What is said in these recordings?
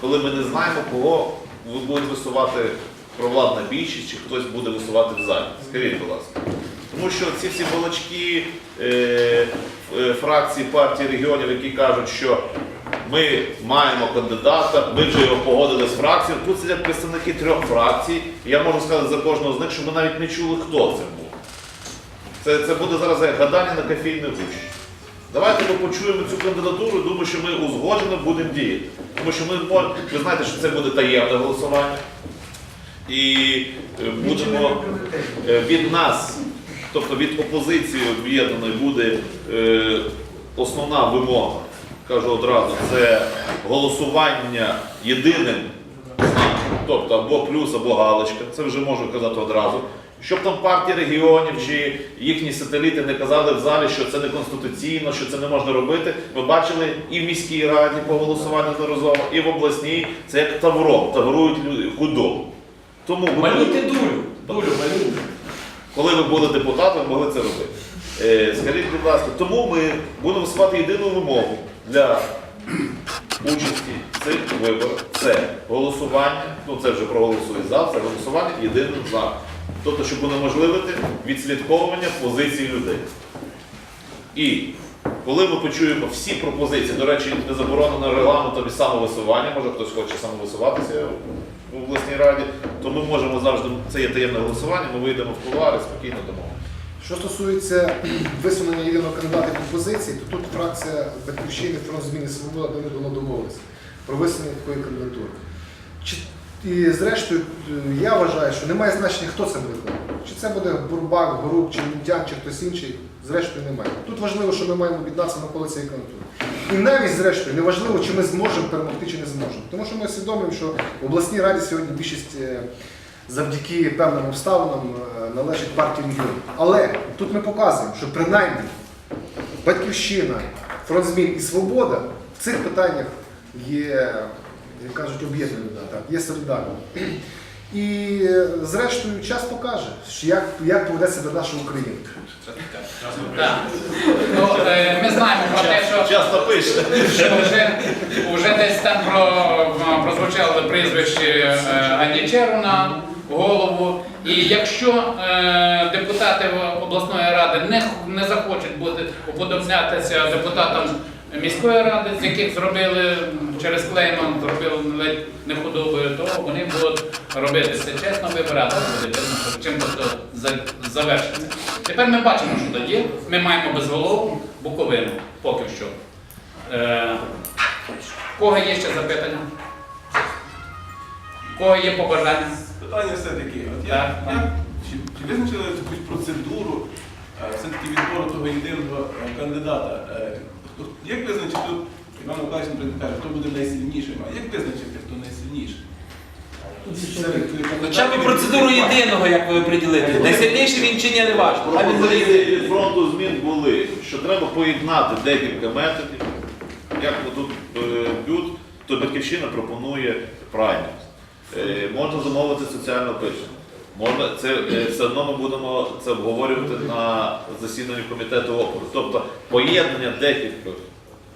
коли ми не знаємо, кого ви будете висувати провладна більшість, чи хтось буде висувати в залі. Скажіть, будь ласка. Тому що ці всі балачки е, е, фракції партії регіонів, які кажуть, що ми маємо кандидата, ми вже його погодили з фракцією. Тут сидять представники трьох фракцій. Я можу сказати за кожного з них, що ми навіть не чули, хто це був. Це, це буде зараз гадання на кофейній гущі. Давайте ми почуємо цю кандидатуру, думаю, що ми узгоджено будемо діяти. Тому що ми ви знаєте, що це буде таємне голосування. І е, будемо е, від нас, тобто від опозиції об'єднаної, буде е, основна вимога, кажу одразу, це голосування єдиним знаком, тобто або плюс, або галочка. Це вже можу казати одразу. Щоб там партії регіонів чи їхні сателіти не казали в залі, що це не конституційно, що це не можна робити. Ми бачили і в міській раді по голосуванню неодноразово, і в обласній. Це як тавром, таврують люди худобу. Тому Малюйте дулю. Дулю малюйте. коли ви були депутатом, ви могли це робити. Е, скажіть, будь ласка, тому ми будемо висувати єдину вимогу для участі в цих виборах. Це голосування, ну це вже проголосує за, це голосування єдиним за. Тобто, щоб унеможливити відслідковування позицій людей. І коли ми почуємо всі пропозиції, до речі, не заборонено регламентом і самовисування, може хтось хоче самовисуватися в обласній раді, то ми можемо завжди, це є таємне голосування, ми вийдемо в кулуари, спокійно домовимося. Що стосується висунення єдиного кандидата в опозиції, то тут фракція Батьківщини, фронт зміни свобода вони давно домовилися про висунення такої кандидатури. І зрештою, е, я вважаю, що немає значення, хто це буде. Чи це буде Бурбак, Горук, чи Мунтян, чи хтось інший, зрештою немає. Тут важливо, що ми маємо об'єднатися навколо цієї кандидатури. І навіть зрештою не важливо, чи ми зможемо перемогти, чи не зможемо. Тому що ми усвідомлюємо, що в обласній раді сьогодні більшість е, завдяки певним обставинам е, належить партії регіонів. Але тут ми показуємо, що принаймні батьківщина, фронт змін і свобода в цих питаннях є, кажуть, об'єднані, да, так, є солідарними. І е, зрештою час покаже, як, як поведе себе наша Україна. Так. Ну, е, ми знаємо про те, що Часто пише. вже, вже десь там про, прозвучало прізвище е, Анічеру на голову. І якщо е, депутати обласної ради не, не захочуть бути уподоблятися депутатам міської ради, з яких зробили через клейман, зробили ледь не худобою, то вони будуть робити це чесно вибирати, буде що чим то за- завершиться. Тепер ми бачимо, що тоді ми маємо безголову Буковину поки що. Е, кого є ще запитання? Кого є побажання? Питання все-таки, от так. чи, чи визначили якусь процедуру е, все-таки відбору того єдиного е, кандидата? Як визначити, тут Іван Миколаївич наприклад, каже, хто буде найсильнішим, а як визначити, хто найсильніший? Хоча б процедуру єдиного, як ви приділити. Найсильніший він чи ні, не важко. Пропозиції від фронту змін були, що треба поєднати декілька методів. Як тут е, б'ють, то Батьківщина пропонує праймерс. Е, Можна замовити соціальне опитування. Можна, це е, все одно ми будемо це обговорювати на засіданні комітету опору. Тобто поєднання декількох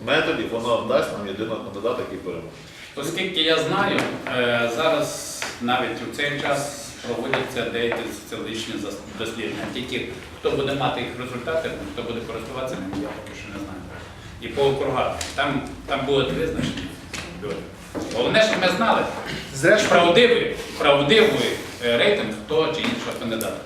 методів, воно дасть нам єдиного кандидата, який переможе. Оскільки я знаю, е, зараз навіть у цей час проводяться деякі соціологічні дослідження. Тільки хто буде мати їх результати, хто буде користуватися ними, я поки що не знаю. І по округах. Там, там будуть визначені люди. Головне, щоб ми знали правдивий е, рейтинг того чи іншого кандидата.